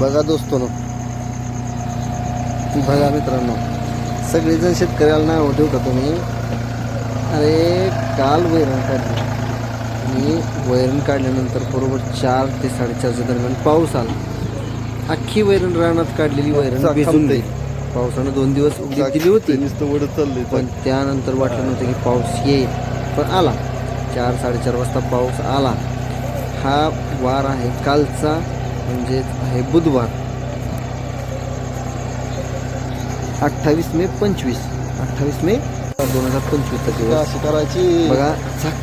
बघा दोस्तोनो. बघा मित्रांनो सगळेजण शेतकऱ्याला नाव ठेवता तुम्ही? अरे काल वैरण काढली. आणि वैरण काढल्यानंतर बरोबर चार ते साडेचारच्या दरम्यान पाऊस आला. अख्खी वैरण रानात काढलेली वैरण भिजून. गेली. पावसानं दोन दिवस दिली होती. नुसतं वडत चाललंय पण त्यानंतर वाटलं नव्हतं की पाऊस येईल पण आला. चार साडेचार वाजता पाऊस आला. हा वार आहे कालचा. म्हणजे आहे बुधवार. अठ्ठावीस मे पंचवीस. अठ्ठावीस मे दोन हजार पंचवीसचा दिवस. करायची. बघा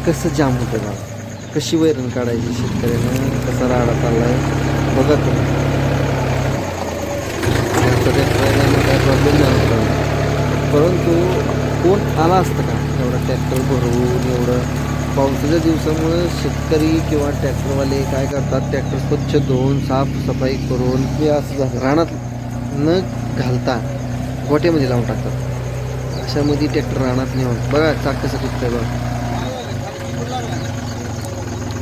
कसं जाम होतं बघा. कशी वैरण काढायची शेतकऱ्यानं कसा राडा चाललाय बघा तुम्ही. काय प्रॉब्लेम नाही होता. परंतु कोण आला असतं का? एवढं ट्रॅक्टर भरवून एवढं पावसाच्या दिवसामुळं शेतकरी किंवा ट्रॅक्टरवाले काय करतात? ट्रॅक्टर स्वच्छ धुवून साफसफाई करून हे असं रानात न घालता गोट्यामध्ये लावून टाकतात. अशामध्ये ट्रॅक्टर रानात नेऊन. बघा चाक कसं तुटतंय बघा.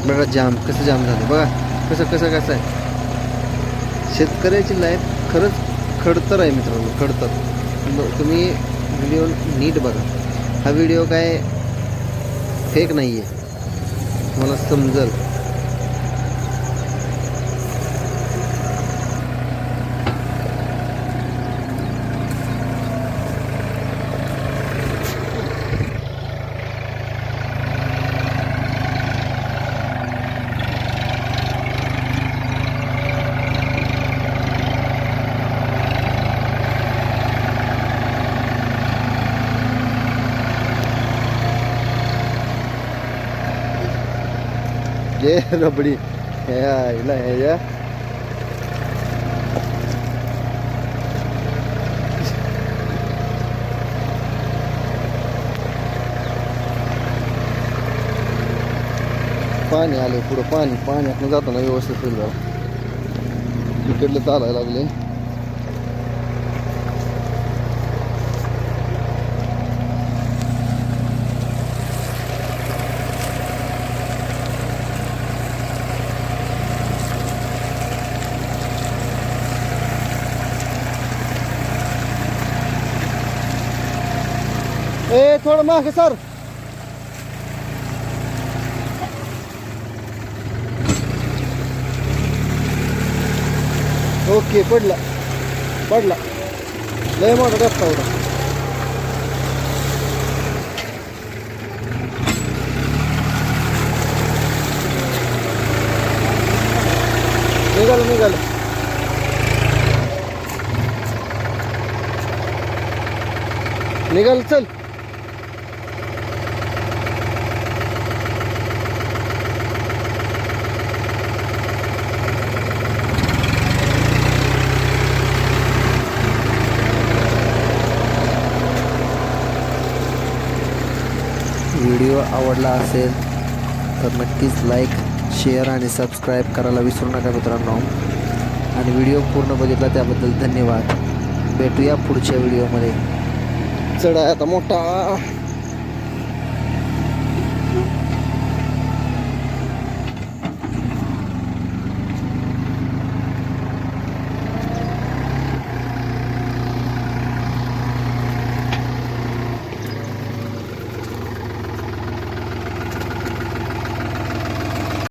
बघा जाम कसं जाम झालं बघा कसं कसं कसं आहे. शेतकऱ्याची लाईफ खरंच खडतर आहे मित्रांनो खडतर. तुम्ही व्हिडिओ नीट बघा. हा व्हिडिओ काय फेक नाही आहे मला समजल. ये रबडी हे आईला हे या पाणी आले पुढं पाणी पाण्यातनं जाताना व्यवस्थित होईल जरा इकडले चालायला लागले ए थोडं मागे सर. ओके पडला. पडला. लय मोठा रस्ता होता. निघालं निघालं. निघाल चल. व्हिडिओ आवडला असेल तर नक्कीच लाईक शेअर आणि सबस्क्राईब करायला विसरू नका मित्रांनो. आणि व्हिडिओ पूर्ण बघितला त्याबद्दल धन्यवाद. भेटूया पुढच्या व्हिडिओमध्ये चढा आता मोठा.